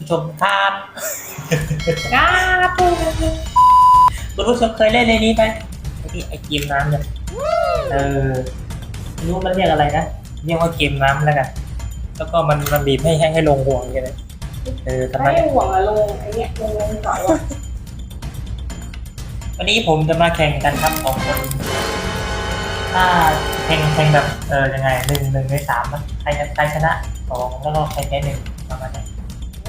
ผู้ชมครับครับคุณผู้ชมเคยเล่นในนี้ไหมไอ้ที่ไอ้เกมน้ำเนี่ยเออไม่รู้มันเรียกอะไรนะเรียกว่าเกมน้ำแล้วกันแล้วก็มันมันบีบให้ให้ให้ลงห่วงอย่างเงี้ยเลยเออทำไมไม่ห่วงอะลงไอ้เนี่ยลงลงต่อยว่ะวันนี้ผมจะมาแข่งกันครับสองคนถ้าแข่งแข่งแบบเออยังไงหนึ่งหนึ่งในสามนะใครจะใครชนะสองแล้วก็ใครแพ้หนึ่งประมาณนี้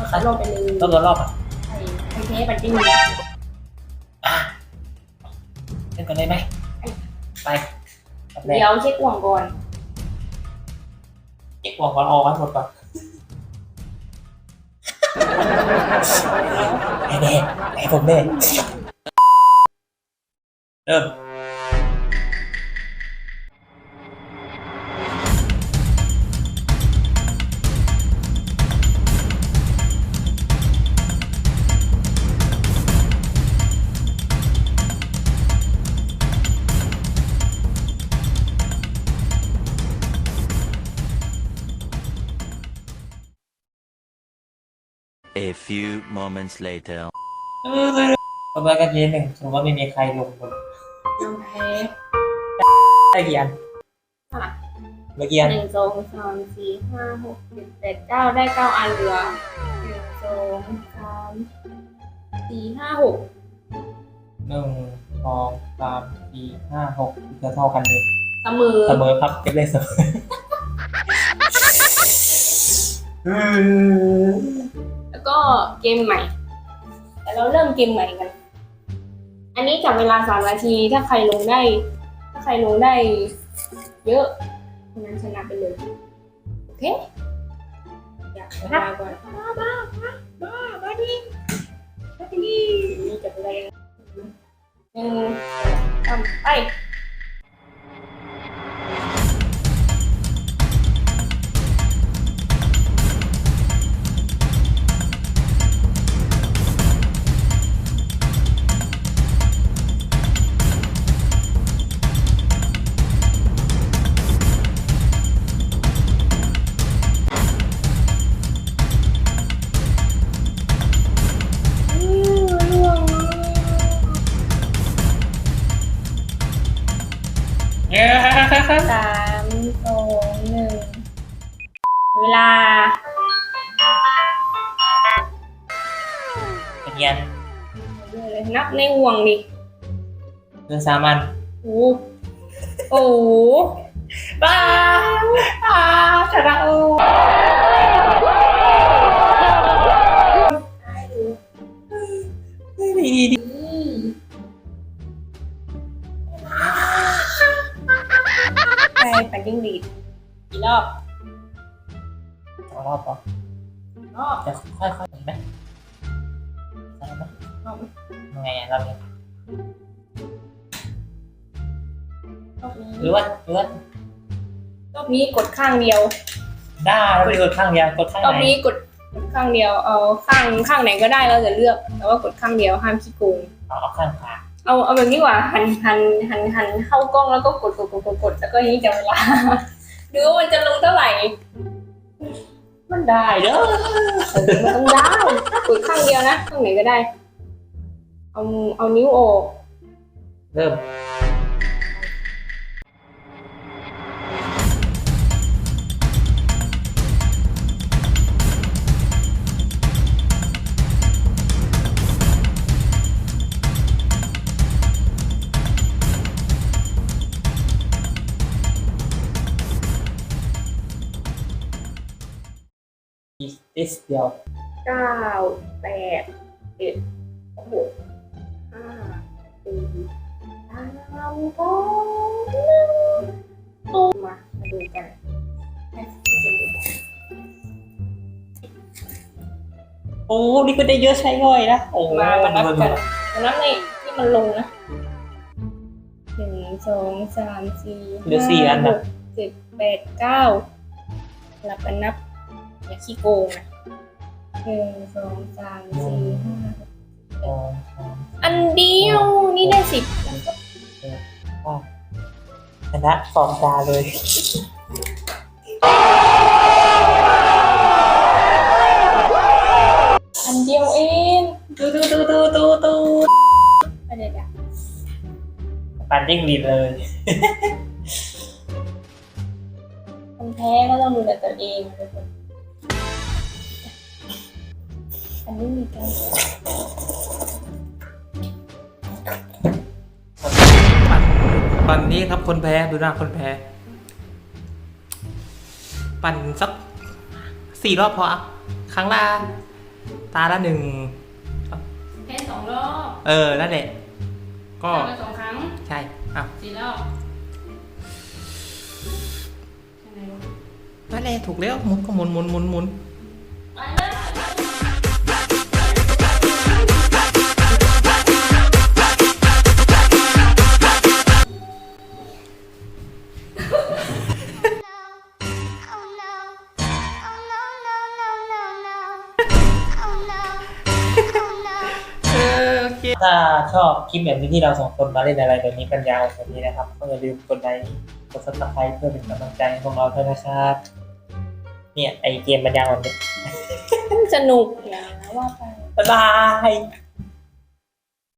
เขาลงไปเลยรอบตัวรอบอะไอ้ไอ้เทปมันจริงอะเล่นกันเลยไหมไปแบบแรกเดี๋ยวเช็คห่วงก่อนเก็บห่วงก่อนออกให้หมดก่อนไอ้เน่ไอ้ผมเน่เริ่ม A few moments later. ประมาณกันทีหนึ่งสมมติว่าไม่มีใครลงบนน้ำแพ้ได้กี่อันเท่าไหร่เมื่อกี้อันหนึ่งสองสามสี่ห้าหกเจ็ดแปดเก้าได้เก้าอันเหลือหนึ่งสองสามสี่ห้าหกหนึ่งสองสามสี่ห้าหกจะเท่ากันเลยเสมอเสมอครับเก็บเลขเสมอ แล้วก็เกมใหม่ แต่เราเริ่มเกมใหม่กัน อันนี้จับเวลาสามนาที ถ้าใครลงได้ ถ้าใครลงได้ เยอะคนนั้นชนะไปเลย โอเค อยากเวลาก่อนบ้าบ้าบ้าบ้าบ้าดิบ้าดินี่จับเวลายังหนึ่งสองสามไป เป็นยันนับในห่วงดิเรื่องสามัญโอ้โหโอ้โหบ้าบ้าชนะโอ้ดีดีไปปั่นจิ้งหรีดกี่รอบสองรอบปะรอบจะค่อยๆเห็นไหม ใช่ไหมรอบยังไงอะรอบนี้รอบนี้หรือว่าหรือว่ารอบนี้กดข้างเดียวได้เราไปกดข้างเดียวกดข้างรอบไหนนี้กดกดข้างเดียวเอาข้างข้างไหนก็ได้เราจะเลือก แต่ว่ากดข้างเดียวห้ามขี้โกงเอาเอาข้างขวาเอาเอาแบบนี้ดีกว่าหันหันหันหันเข้ากล้องแล้วก็กดกดกดกดกดแล้วก็อย่างนี้จะเวลา ดูว่ามันจะลงเท่าไหร่ มันได้เด้อเออมันต้องได้กดข้างเดียวนะข้างไหนก็ได้ เอาเอานิ้วออกเริ่ม อีกนิดเดียวเก้าแปดเจ็ดหกห้าสี่สามสองหนึ่งตูมมามาดูกันให้ที่จะดูโอ้นี่ก็ได้เยอะใช่ย่อยนะโอ้มามานับกันมานับในที่มันลงนะหนึ่งสองสามสี่เหลือสี่อันหนะ กเจ็ดแปดเก้าหลับกันนับ อย่ขี้โกงนะหนึ่งสองสามสี่ห้าสอันเดียวนี่ได้สิบอะชนะสองตาเลยอันเดียวเองดูดูดูดูดูดูอะไรกัยปันยิ่งดีเลยคนแพ้ก็ต้องดูแลตัวเองทุกคน อันนี้มีการปั่นปั่นนี้ครับคนแพ้ดูหน้าคนแพ้ ปั่นสักสี่รอบพออะครั้งละตาละหนึ่งแพ้สองรอบเออนั่นแหละก็ทำมาสองครั้งใช่อะสี่รอบใช่ไหมลูกนั่นแหละถูกแล้วหมุนก็หมุนหมุนหมุนหมุนไปเลย ถ้าชอบคลิปแบบนี้ที่เราสองคนมาเล่นอะไรแบบนี้กันยาวแบบนี้นะครับ ก็อย่าลืมกดไลค์กดซับสไครต์เพื่อเป็นกำลังใจให้พวกเราด้วยนะครับ เนี่ยไอเกมมันยาวแบบนี้สนุกนะว่าไปบ๊ายบาย